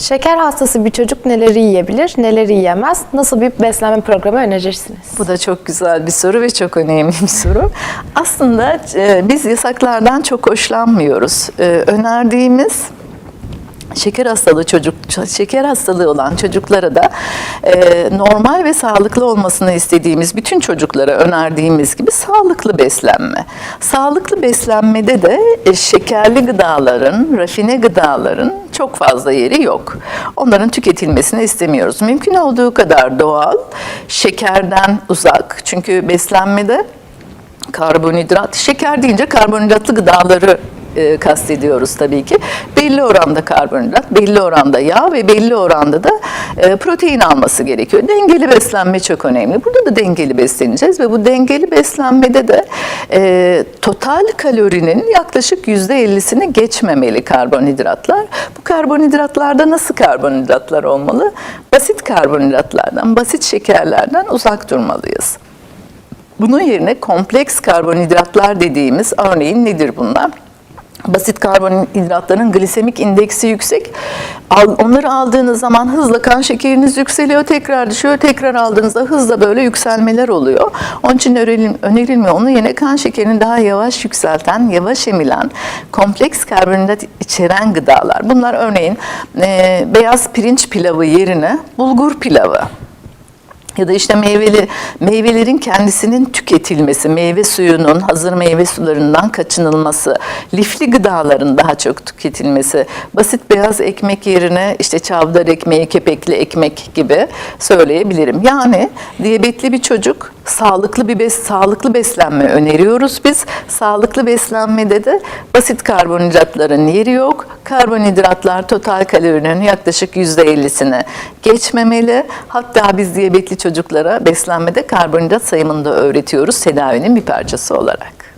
Şeker hastası bir çocuk neleri yiyebilir, neleri yiyemez? Nasıl bir beslenme programı önerirsiniz? Bu da çok güzel bir soru ve çok önemli bir soru. Aslında e, biz yasaklardan çok hoşlanmıyoruz. E, önerdiğimiz şeker hastalığı çocuk şeker hastalığı olan çocuklara da e, normal ve sağlıklı olmasını istediğimiz bütün çocuklara önerdiğimiz gibi sağlıklı beslenme. Sağlıklı beslenmede de e, şekerli gıdaların, rafine gıdaların çok fazla yeri yok. Onların tüketilmesini istemiyoruz. Mümkün olduğu kadar doğal, şekerden uzak. Çünkü beslenmede karbonhidrat, şeker deyince karbonhidratlı gıdaları e, kastediyoruz tabii ki. Belli oranda karbonhidrat, belli oranda yağ ve belli oranda da e, protein alması gerekiyor. Dengeli beslenme çok önemli. Burada da dengeli besleneceğiz ve bu dengeli beslenmede de e, total kalorinin yaklaşık %50'sini geçmemeli karbonhidratlar. Bu karbonhidratlarda nasıl karbonhidratlar olmalı? Basit karbonhidratlardan, basit şekerlerden uzak durmalıyız. Bunun yerine kompleks karbonhidratlar dediğimiz örneğin nedir bunlar? Basit karbonhidratların glisemik indeksi yüksek. Onları aldığınız zaman hızla kan şekeriniz yükseliyor, tekrar düşüyor, tekrar aldığınızda hızla böyle yükselmeler oluyor. Onun için önerilmiyor. Onun yerine kan şekerini daha yavaş yükselten, yavaş emilen, kompleks karbonhidrat içeren gıdalar. Bunlar örneğin beyaz pirinç pilavı yerine bulgur pilavı ya da işte meyveli meyvelerin kendisinin tüketilmesi, meyve suyunun, hazır meyve sularından kaçınılması, lifli gıdaların daha çok tüketilmesi, basit beyaz ekmek yerine işte çavdar ekmeği, kepekli ekmek gibi söyleyebilirim. Yani diyabetli bir çocuk sağlıklı bir bes, sağlıklı beslenme öneriyoruz biz. Sağlıklı beslenmede de basit karbonhidratların yeri yok. Karbonhidratlar total kalorinin yaklaşık %50'sini geçmemeli. Hatta biz diyabetli çocuklara beslenmede karbonhidrat sayımını da öğretiyoruz tedavinin bir parçası olarak.